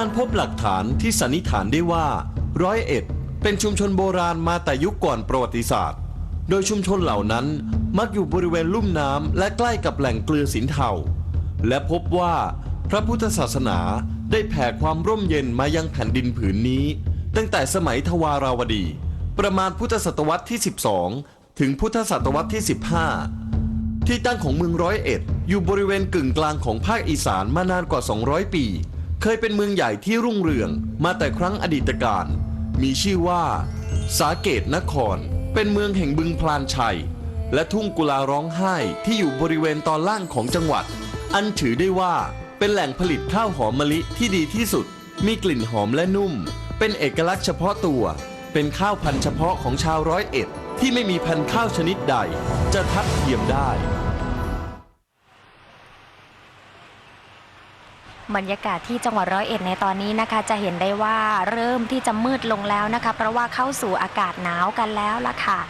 การพบหลักฐานที่สันนิษฐานได้ว่าร้อยเอ็ดเป็นชุมชนโบราณมาแต่ยุคก่อนประวัติศาสตร์ โดยชุมชนเหล่านั้นมักอยู่บริเวณลุ่มน้ำและใกล้กับแหล่งเกลือสินเทาและพบว่าพระพุทธศาสนาได้แผ่ความร่มเย็นมายังแผ่นดินผืนนี้ ตั้งแต่สมัยทวาราวดี ประมาณพุทธศตวรรษที่ 12 ถึงพุทธศตวรรษที่ 15 ที่ตั้งของเมืองร้อยเอ็ดอยู่บริเวณกึ่งกลางของภาคอีสานมานานกว่า 200 ปี เคยเป็นเมืองใหญ่ที่รุ่งเรืองมาแต่ครั้งอดีตการ มีชื่อว่า สาเกตนคร เป็นเมืองแห่งบึงพลานชัย และทุ่งกุลาร้องไห้ที่อยู่บริเวณตอนล่างของจังหวัด อันถือได้ว่าเป็นแหล่งผลิตข้าวหอมมะลิที่ดีที่สุด มีกลิ่นหอมและนุ่ม เป็นเอกลักษณ์เฉพาะตัว เป็นข้าวพันธุ์เฉพาะของชาวร้อยเอ็ด ที่ไม่มีพันธุ์ข้าวชนิดใด จะทัดเทียมได้ บรรยากาศที่จังหวัดร้อยเอ็ดในตอนนี้นะคะ จะเห็นได้ว่าเริ่มที่จะมืดลงแล้วนะคะ เพราะว่าเข้าสู่อากาศหนาวกันแล้วล่ะค่ะ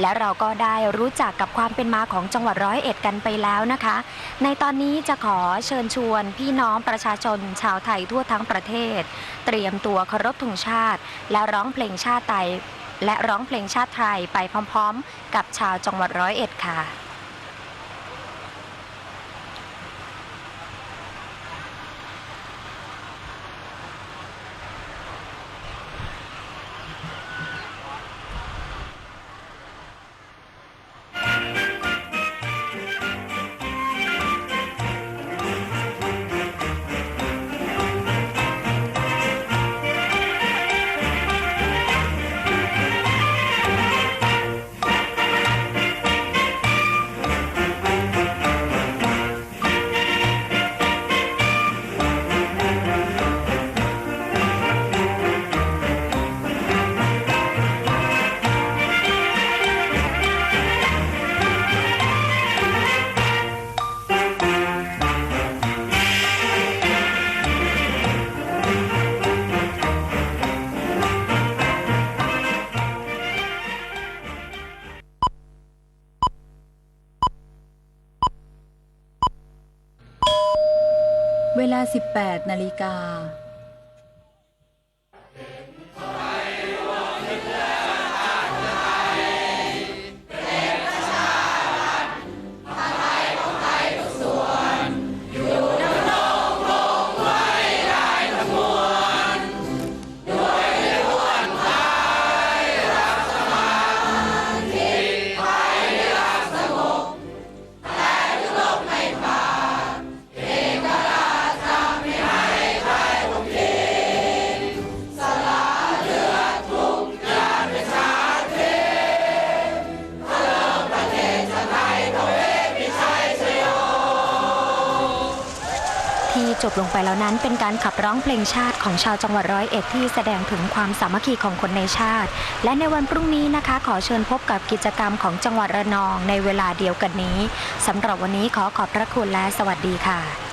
และเราก็ได้รู้จักกับความเป็นมาของจังหวัดร้อยเอ็ดกันไปแล้วนะคะ ในตอนนี้จะขอเชิญชวนพี่น้องประชาชนชาวไทยทั่วทั้งประเทศ เตรียมตัวเคารพธงชาติ และร้องเพลงชาติไทยและร้องเพลงชาติไทยไปพร้อมๆ กับชาวจังหวัดร้อยเอ็ดค่ะ เวลา 18 นาฬิกา ที่จบลงไปแล้วนั้นเป็นการขับร้องเพลงชาติของชาวจังหวัดร้อยเอ็ดที่แสดงถึงความสามัคคีของคนในชาติ และในวันพรุ่งนี้นะคะ ขอเชิญพบกับกิจกรรมของจังหวัดระนองในเวลาเดียวกันนี้สำหรับวันนี้ขอขอบพระคุณและสวัสดีค่ะ